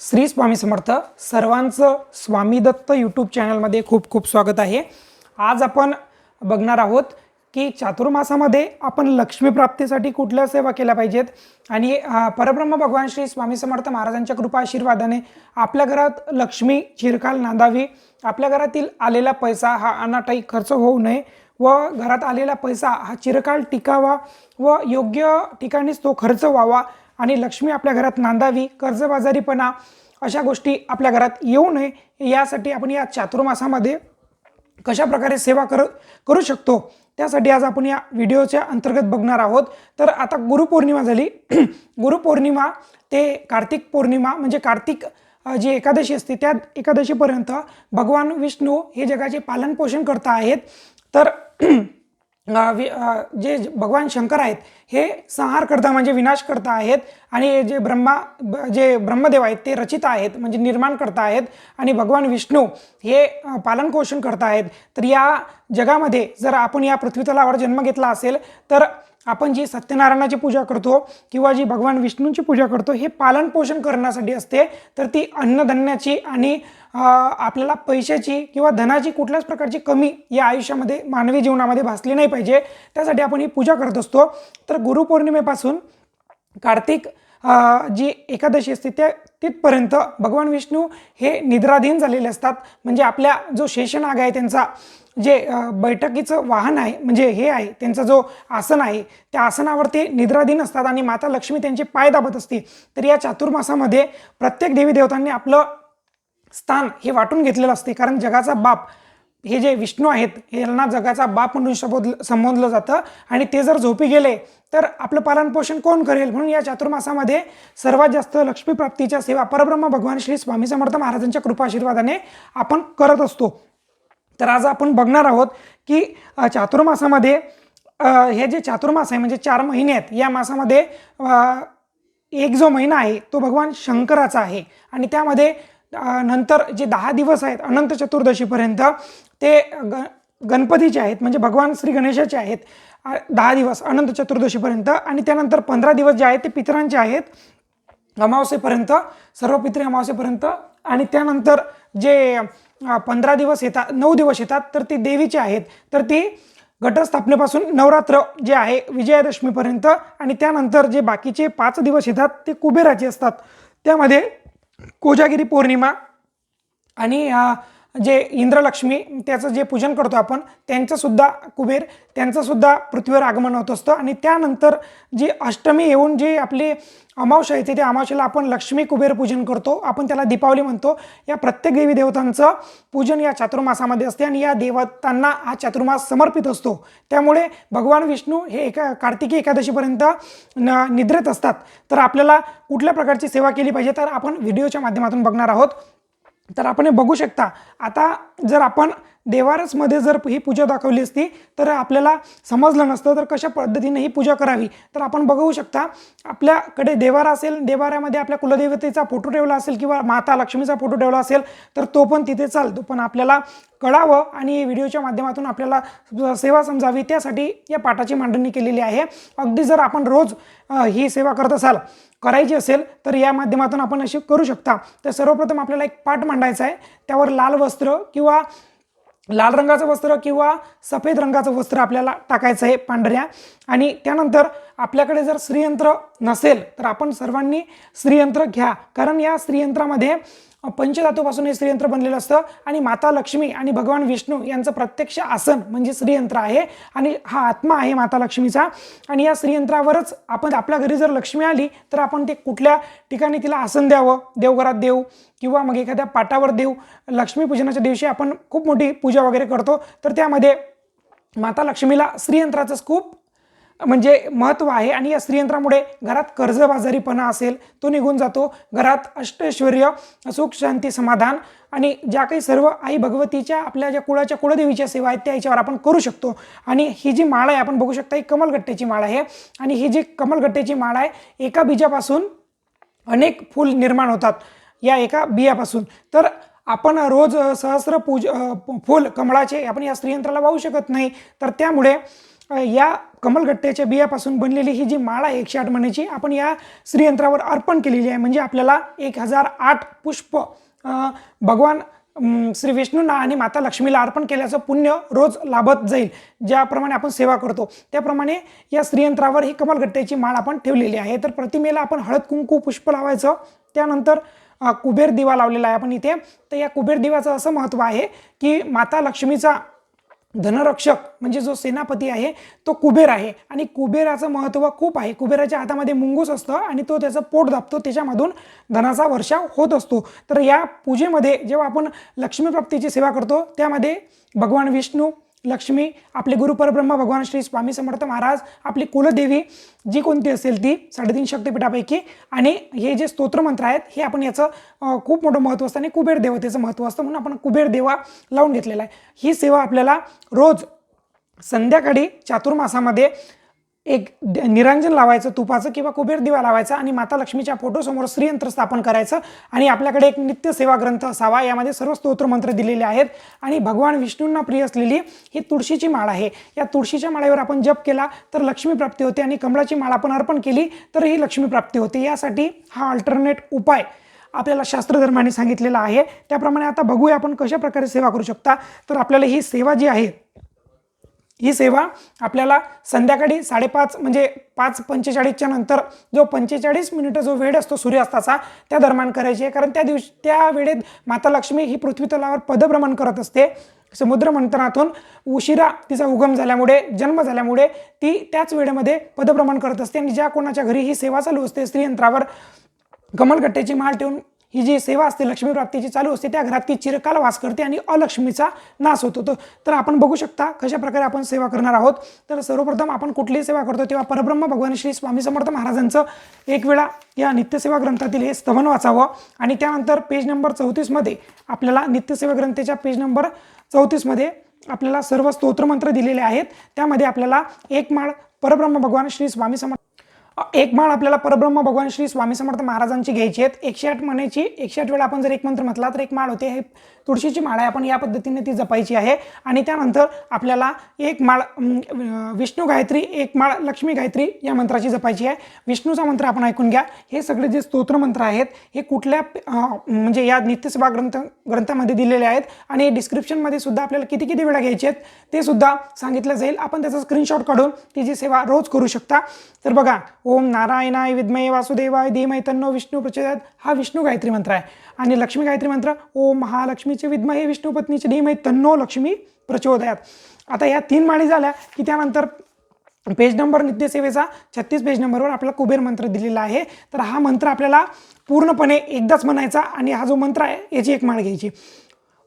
श्री स्वामी समर्थ सर्वांचं स्वामी दत्त यूट्यूब चॅनलमध्ये खूप खूप स्वागत आहे. आज आपण बघणार आहोत की चातुर्मासामध्ये आपण लक्ष्मी प्राप्तीसाठी कुठल्या सेवा केल्या पाहिजेत? आणि परब्रह्म भगवान श्री स्वामी समर्थ महाराजांच्या कृपा आशीर्वादाने आपल्या घरात लक्ष्मी चिरकाल नांदावी. आपल्या घरातील आलेला पैसा हा अनाठाई खर्च होऊ नये व घरात आलेला पैसा हा चिरकाल टिकावा व योग्य ठिकाणीच तो खर्च व्हावा आणि लक्ष्मी आपल्या घरात नांदावी कर्जबाजारीपणा अशा गोष्टी आपल्या घरात येऊ नये यासाठी आपण या चातुर्मासामध्ये कशा प्रकारे सेवा कर करू शकतो त्यासाठी आज आपण या व्हिडिओच्या अंतर्गत बघणार आहोत. तर आता गुरुपौर्णिमा झाली. गुरुपौर्णिमा ते कार्तिक पौर्णिमा म्हणजे कार्तिक जी एकादशी असते त्या एकादशीपर्यंत भगवान विष्णू हे जगाचे पालनपोषण करता आहेत. तर जे भगवान शंकर आहेत हे संहार करता म्हणजे विनाश करता आहेत आणि जे ब्रह्मा ब- जे ब्रह्मदेव आहेत ते रचित आहेत म्हणजे निर्माण करता आहेत आणि भगवान विष्णू हे पालनपोषण करत आहेत. तर या जगामध्ये जर आपण या पृथ्वीतलावर जन्म घेतला असेल तर आपण जी सत्यनारायणाची पूजा करतो किंवा जी भगवान विष्णूंची पूजा करतो हे पालनपोषण करण्यासाठी असते. तर ती अन्नधान्याची आणि आपल्याला पैशाची किंवा धनाची कुठल्याच प्रकारची कमी या आयुष्यामध्ये मानवी जीवनामध्ये भासली नाही पाहिजे. त्यासाठी आपण ही पूजा करत असतो. तर गुरुपौर्णिमेपासून कार्तिक जी एकादशी असते त्या तिथपर्यंत भगवान विष्णू हे निद्राधीन झालेले असतात. म्हणजे आपल्या जो शेषनाग आहे त्यांचा जे बैठकीचं वाहन आहे म्हणजे हे आहे त्यांचा जो आसन आहे त्या आसनावर ते निद्राधीन असतात आणि माता लक्ष्मी त्यांचे पाय दाबत असते. तर या चातुर्मासामध्ये प्रत्येक देवी देवतांनी आपलं स्थान हे वाटून घेतलेलं असते. कारण जगाचा बाप हे जे विष्णू आहेत यांना जगाचा बाप म्हणून संबोधलं संबोधलं जातं. आणि ते जर झोपी गेले तर आपलं पालनपोषण कोण करेल? म्हणून या चातुर्मासामध्ये सर्वात जास्त लक्ष्मीप्राप्तीच्या सेवा परब्रह्म भगवान श्री स्वामी समर्थ महाराजांच्या कृपा आशीर्वादाने आपण करत असतो. तर आज आपण बघणार आहोत की चातुर्मासामध्ये हे जे चातुर्मास आहे म्हणजे चार महिने आहेत या मासामध्ये एक जो महिना आहे तो भगवान शंकराचा आहे. आणि त्यामध्ये नंतर जे दहा दिवस आहेत अनंत चतुर्दशीपर्यंत ते ग गणपतीचे आहेत म्हणजे भगवान श्री गणेशाचे आहेत दहा दिवस अनंत चतुर्दशीपर्यंत आणि त्यानंतर पंधरा दिवस जे आहेत ते पितरांचे आहेत अमावस्येपर्यंत सर्व पितरे अमावस्येपर्यंत आणि त्यानंतर जे पंधरा दिवस येतात नऊ दिवस येतात तर ती देवीचे आहेत तर ती घटस्थापनेपासून नवरात्र जे आहे विजयादशमीपर्यंत आणि त्यानंतर जे बाकीचे पाच दिवस येतात ते कुबेराचे असतात. त्यामध्ये कोजागिरी पौर्णिमा आणि जे इंद्रलक्ष्मी त्याचं जे पूजन करतो आपण त्यांचंसुद्धा कुबेर त्यांचंसुद्धा पृथ्वीवर आगमन होत असतं. आणि त्यानंतर जी अष्टमी येऊन जी आपली अमावश्या येते त्या अमावशेला आपण लक्ष्मी कुबेर पूजन करतो. आपण त्याला दीपावली म्हणतो. या प्रत्येक देवी देवतांचं पूजन या चातुर्मासामध्ये असते आणि या देवतांना हा चातुर्मास समर्पित असतो. त्यामुळे भगवान विष्णू हे एका कार्तिकी एकादशीपर्यंत न निद्रेत असतात. तर आपल्याला कुठल्या प्रकारची सेवा केली पाहिजे तर आपण व्हिडिओच्या माध्यमातून बघणार आहोत. तर आपण हे बघू शकता. आता जर आपण देवारसमध्ये जर ही पूजा दाखवली असती तर आपल्याला समजलं नसतं तर कशा पद्धतीने ही पूजा करावी? तर आपण बघू शकता आपल्याकडे देवारा असेल देवाऱ्यामध्ये आपल्या कुलदेवतेचा फोटो ठेवला असेल किंवा माता लक्ष्मीचा फोटो ठेवला असेल तर तो पण तिथे चालतो. पण आपल्याला कळावं आणि व्हिडिओच्या माध्यमातून आपल्याला सेवा समजावी त्यासाठी या पाठाची मांडणी केलेली आहे. अगदी जर आपण रोज ही सेवा करत असाल करायची असेल तर या माध्यमातून आपण अशी करू शकता. तर सर्वप्रथम आपल्याला एक पाठ मांडायचा आहे. त्यावर लाल वस्त्र किंवा लाल रंगाचं वस्त्र किंवा सफेद रंगाचं वस्त्र आपल्याला टाकायचं आहे पांढऱ्या. आणि त्यानंतर आपल्याकडे जर श्रीयंत्र नसेल तर आपण सर्वांनी श्रीयंत्र घ्या. कारण या श्रीयंत्रामध्ये पंचधातूपासून हे श्रीयंत्र बनलेलं असतं आणि माता लक्ष्मी आणि भगवान विष्णू यांचं प्रत्यक्ष आसन म्हणजे श्रीयंत्र आहे आणि हा आत्मा आहे माता लक्ष्मीचा. आणि या श्रीयंत्रावरच आपण आपल्या घरी जर लक्ष्मी आली तर आपण ते कुठल्या ठिकाणी तिला आसन द्यावं? देवघरात देऊ किंवा मग एखाद्या पाटावर देऊ? लक्ष्मीपूजनाच्या दिवशी आपण खूप मोठी पूजा वगैरे करतो तर त्यामध्ये माता लक्ष्मीला श्रीयंत्राचंच खूप म्हणजे महत्त्व आहे आणि या स्त्रियंत्रामुळे घरात कर्जबाजारीपणा असेल तो निघून जातो. घरात अष्टैश्वर्य सुख शांती समाधान आणि ज्या काही सर्व आई भगवतीच्या आपल्या ज्या कुळाच्या कुळदेवीच्या सेवा आहेत त्या याच्यावर आपण करू शकतो. आणि ही जी माळ आहे आपण बघू शकता ही कमलगट्ट्याची माळ आहे. आणि ही जी कमलगट्ट्याची माळ आहे एका बीजापासून अनेक फूल निर्माण होतात या एका बियापासून. तर आपण रोज सहस्र पूज फूल कमळाचे आपण या स्त्रियंत्राला वाहू शकत नाही. तर त्यामुळे या कमलगट्ट्याच्या बियापासून बनलेली ही जी माळ आहे एकशे आठ म्हणायची आपण या श्रीयंत्रावर अर्पण केलेली आहे. म्हणजे आपल्याला एक हजार आठ पुष्प भगवान श्री विष्णूंना आणि माता लक्ष्मीला अर्पण केल्याचं पुण्य रोज लाभत जाईल ज्याप्रमाणे आपण सेवा करतो. त्याप्रमाणे या श्रीयंत्रावर ही कमलगट्ट्याची माळ आपण ठेवलेली आहे. तर प्रतिमेला आपण हळद कुंकू पुष्प लावायचं. त्यानंतर कुबेर दिवा लावलेला आहे आपण इथे. तर या कुबेर दिवाचं असं महत्त्व आहे की माता लक्ष्मीचा धनरक्षक म्हणजे जो सेनापती आहे तो कुबेर आहे. आणि कुबेराचं महत्त्व खूप आहे. कुबेराच्या हातामध्ये मुंगूस असतं आणि तो त्याचं पोट दाबतो. त्याच्यामधून धनाचा वर्षाव होत असतो. तर या पूजेमध्ये जेव्हा आपण लक्ष्मीप्राप्तीची सेवा करतो त्यामध्ये भगवान विष्णू लक्ष्मी आपले गुरुपरब्रह्म भगवान श्री स्वामी समर्थ महाराज आपली कुलदेवी जी कोणती असेल ती साडेतीन शक्तिपीठापैकी. आणि हे जे स्तोत्रमंत्र आहेत हे आपण याचं खूप मोठं महत्त्व असतं आणि कुबेर देवतेचं महत्त्व असतं म्हणून आपण कुबेर देवा लावून घेतलेला आहे. ही सेवा आपल्याला रोज संध्याकाळी चातुर्मासामध्ये एक द- निरांजन लावायचं तुपाचं किंवा कुबेर दिवा लावायचा आणि माता लक्ष्मीच्या फोटोसमोर श्रीयंत्र स्थापन करायचं आणि आपल्याकडे एक नित्य सेवा ग्रंथ असावा यामध्ये सर्व स्तोत्रमंत्र दिलेले आहेत. आणि भगवान विष्णूंना प्रिय असलेली ही तुळशीची माळ आहे. या तुळशीच्या माळेवर आपण जप केला तर लक्ष्मी प्राप्ती होते आणि कमळाची माळ आपण अर्पण केली तर ही लक्ष्मी प्राप्ती होते. यासाठी हा अल्टरनेट उपाय आपल्याला शास्त्रधर्माने सांगितलेला आहे. त्याप्रमाणे आता बघूया आपण कशा प्रकारे सेवा करू शकता. तर आपल्याला ही सेवा जी आहे ही सेवा आपल्याला संध्याकाळी साडेपाच म्हणजे पाच पंचेचाळीसच्या नंतर जो पंचेचाळीस मिनिटं जो वेळ असतो सूर्यास्ताचा त्या दरम्यान करायची आहे. कारण त्या दिवशी त्या वेळेत माता लक्ष्मी ही पृथ्वीतलावर पदभ्रमण करत असते. समुद्र मंथनातून उशिरा तिचा उगम झाल्यामुळे जन्म झाल्यामुळे ती त्याच वेळेमध्ये पदभ्रमण करत असते. आणि ज्या कोणाच्या घरी ही सेवा चालू असते स्त्रीयंत्रावर कमलगट्ट्याची माळ ठेवून ही जी सेवा असते लक्ष्मी प्राप्तीची चालू असते त्या घरात ती चिरकाल वास करते आणि अलक्ष्मीचा नाश होतो. तर आपण बघू शकता कशा प्रकारे आपण सेवा करणार आहोत. तर सर्वप्रथम आपण कुठलीही सेवा करतो तेव्हा परब्रह्म भगवान श्री स्वामी समर्थ महाराजांचं एक वेळा या नित्यसेवा ग्रंथातील हे स्तवन वाचावं. आणि त्यानंतर पेज नंबर चौतीसमध्ये आपल्याला नित्यसेवा ग्रंथाच्या पेज नंबर चौतीसमध्ये आपल्याला सर्व स्तोत्रमंत्र दिलेले आहेत. त्यामध्ये आपल्याला एक माळ परब्रह्म भगवान श्री स्वामी समर्थ एक माळ आपल्याला परब्रह्म भगवान श्री स्वामी समर्थ महाराजांची घ्यायची आहेत. एकशे आठ म्हणायची एकशे आठ वेळा आपण जर एक मंत्र म्हटला तर एक माळ होते. हे तुळशीची माळ आहे. आपण या पद्धतीने ती जपायची आहे. आणि त्यानंतर आपल्याला एक माळ विष्णू गायत्री एक माळ लक्ष्मी गायत्री या मंत्राची जपायची आहे. विष्णूचा मंत्र आपण ऐकून घ्या. हे सगळे जे स्तोत्र मंत्र आहेत हे कुठल्या म्हणजे या नित्यसेवा ग्रंथ ग्रंथामध्ये दिलेले आहेत. आणि डिस्क्रिप्शनमध्ये सुद्धा आपल्याला किती किती वेळा घ्यायचे आहेत ते सुद्धा सांगितलं जाईल. आपण त्याचा स्क्रीनशॉट काढून ती जी सेवा रोज करू शकता. तर बघा ओम नारायणाय विद्मये वासुदेवाय धीमय तन्नो विष्णू प्रचोदयात. हा विष्णू गायत्री मंत्र आहे. आणि लक्ष्मी गायत्री मंत्र ओम महालक्ष्मीचे विद्महे विष्णू पत्नीचे धीमय तन्नो लक्ष्मी प्रचोदयात. आता या तीन माळी झाल्या की त्यानंतर पेज नंबर नित्यसेवेचा छत्तीस पेज नंबरवर आपला कुबेर मंत्र दिलेला आहे. तर हा मंत्र आपल्याला पूर्णपणे एकदाच म्हणायचा आणि हा जो मंत्र आहे याची एक माळ घ्यायची.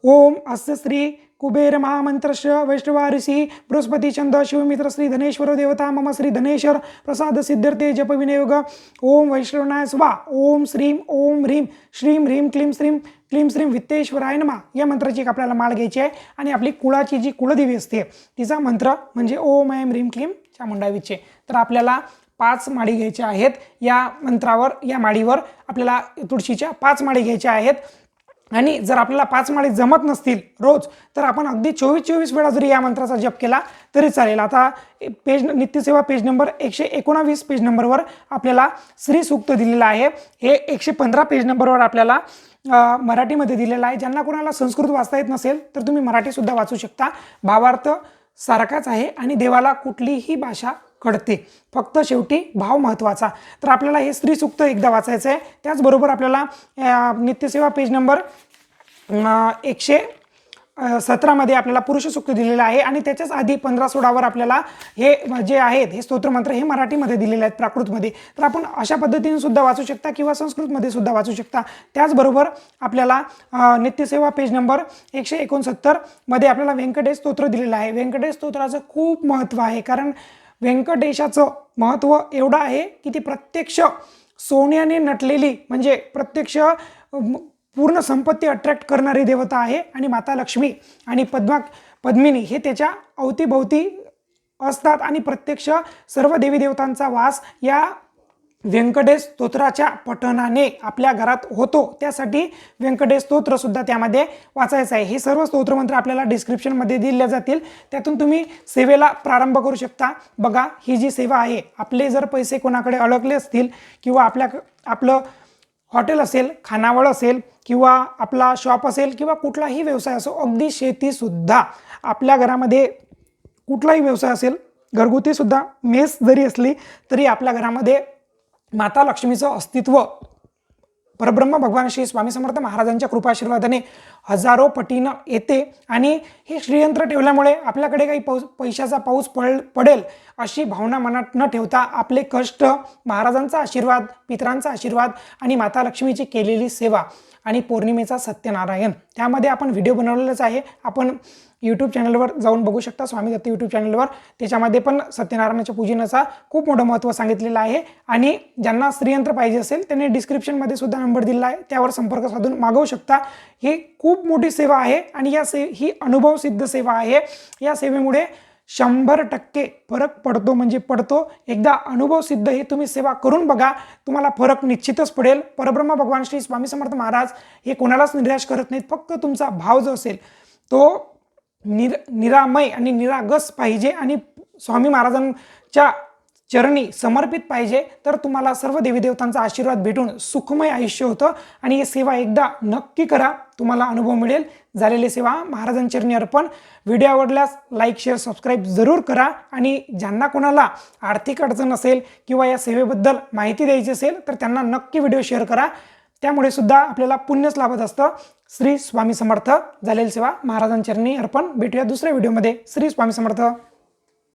ओम अस्य श्री कुबेर महामंत्रश वैष्णवा ऋषी बृहस्पती शिवमित्र श्री धनेश्वर देवता मम श्री धनेश्वर प्रसाद सिद्धर्थे जप विनियोग। ओम वैष्णवनाय स्वा ओम श्रीम ओम ह्रीम श्रीम ह्रीम क्लीम श्रीम क्लीम श्रीम वित्तेश्वराय नमा. या मंत्राची एक आपल्याला माळ घ्यायची आहे आणि आपली कुळाची जी कुलदेवी असते तिचा मंत्र म्हणजे ओम ऐम ह्रीम क्लीम चामुंडावीचे तर आपल्याला पाच माळी घ्यायच्या आहेत. या मंत्रावर या माळीवर आपल्याला तुळशीच्या पाच माळी घ्यायच्या आहेत. आणि जर आपल्याला पाच माळे जमत नसतील रोज तर आपण अगदी चोवीस चोवीस वेळा जरी या मंत्राचा जप केला तरी चालेल. आता पेज नित्यसेवा पेज नंबर एकशे एकोणावीस पेज नंबरवर आपल्याला श्री सूक्त दिलेलं आहे. हे एकशे पंधरा पेज नंबरवर आपल्याला मराठीमध्ये दिलेलं आहे. ज्यांना कोणाला संस्कृत वाचता येत नसेल तर तुम्ही मराठीसुद्धा वाचू शकता. भावार्थ सारखाच आहे आणि देवाला कुठलीही भाषा कळते फक्त शेवटी भाव महत्त्वाचा तर आपल्याला हे स्त्रीसूक्त एकदा वाचायचं आहे. त्याचबरोबर आपल्याला नित्यसेवा पेज नंबर एकशे सतरामध्ये आपल्याला पुरुष सूक्त दिलेलं आहे आणि त्याच्याच आधी पंधरा सोळावर आपल्याला हे जे आहेत हे स्तोत्रमंत्र हे मराठीमध्ये दिलेले आहेत प्राकृतमध्ये. तर आपण अशा पद्धतीने सुद्धा वाचू शकता किंवा संस्कृतमध्ये सुद्धा वाचू शकता. त्याचबरोबर आपल्याला नित्यसेवा पेज नंबर एकशे एकोणसत्तरमध्ये आपल्याला व्यंकटेश स्तोत्र दिलेलं आहे. व्यंकटेश स्तोत्राचं खूप महत्त्व आहे. कारण व्यंकटेशाचं महत्त्व एवढं आहे की ती प्रत्यक्ष सोन्याने नटलेली म्हणजे प्रत्यक्ष पूर्ण संपत्ती अट्रॅक्ट करणारी देवता आहे आणि माता लक्ष्मी आणि पद्मा पद्मिनी हे त्याच्या अवतीभोवती असतात आणि प्रत्यक्ष सर्व देवी देवतांचा वास या व्यंकटेश स्तोत्राच्या पठणाने आपल्या घरात होतो. त्यासाठी व्यंकटेश स्तोत्रसुद्धा त्यामध्ये वाचायचं आहे. हे सर्व स्तोत्रमंत्र आपल्याला डिस्क्रिप्शनमध्ये दिले जातील. त्यातून तुम्ही सेवेला प्रारंभ करू शकता. बघा ही जी सेवा आहे आपले जर पैसे कोणाकडे अडकले असतील किंवा आपल्या आपलं हॉटेल असेल खानावळ असेल किंवा आपला शॉप असेल किंवा कुठलाही व्यवसाय असो अगदी शेतीसुद्धा आपल्या घरामध्ये कुठलाही व्यवसाय असेल घरगुतीसुद्धा मेस जरी असली तरी आपल्या घरामध्ये माता लक्ष्मीचं अस्तित्व. परब्रह्म भगवान श्री स्वामी समर्थ महाराजांच्या कृपाशीर्वादाने हजारो पटीनं येते आणि हे श्रीयंत्र ठेवल्यामुळे आपल्याकडे काही पाऊस पैशाचा पाऊस पड पडेल अशी भावना मनात न ठेवता आपले कष्ट महाराजांचा आशीर्वाद पितरांचा आशीर्वाद आणि माता लक्ष्मीची केलेली सेवा आणि पौर्णिमेचा सत्यनारायण. त्यामध्ये आपण व्हिडिओ बनवलेलाच आहे. आपण यूट्यूब चॅनलवर जाऊन बघू शकता. स्वामी दत्त यूट्यूब चॅनलवर त्याच्यामध्ये पण सत्यनारायणाच्या पूजनाचा खूप मोठं महत्त्व सांगितलेलं आहे. आणि ज्यांना स्त्रीयंत्र पाहिजे असेल त्यांनी डिस्क्रिप्शनमध्ये सुद्धा नंबर दिलेला आहे. त्यावर संपर्क साधून मागवू शकता. ही खूप मोठी सेवा आहे आणि या से ही अनुभव सिद्ध सेवा आहे. या सेवेमुळे शंभर टक्के फरक पडतो म्हणजे पडतो. एकदा अनुभव सिद्ध हे तुम्ही सेवा करून बघा. तुम्हाला फरक निश्चितच पडेल. परब्रह्म भगवान श्री स्वामी समर्थ महाराज हे कोणालाच निराश करत नाहीत. फक्त तुमचा भाव जो असेल तो निर निरामय आणि निरागस पाहिजे आणि स्वामी महाराजांच्या चरणी समर्पित पाहिजे तर तुम्हाला सर्व देवी देवतांचा आशीर्वाद भेटून सुखमय आयुष्य होतं. आणि ही सेवा एकदा नक्की करा तुम्हाला अनुभव मिळेल. झालेली सेवा महाराजांचरणी अर्पण. व्हिडिओ आवडल्यास लाईक शेअर सबस्क्राईब जरूर करा. आणि ज्यांना कोणाला आर्थिक अडचण असेल किंवा या सेवेबद्दल माहिती द्यायची असेल तर त्यांना नक्की व्हिडिओ शेअर करा. त्यामुळे सुद्धा आपल्याला पुण्यच लाभत असतं. श्री स्वामी समर्थ. झालेली सेवा. महाराजांचरणी अर्पण. भेटूया दुसऱ्या व्हिडिओमध्ये. श्री स्वामी समर्थ.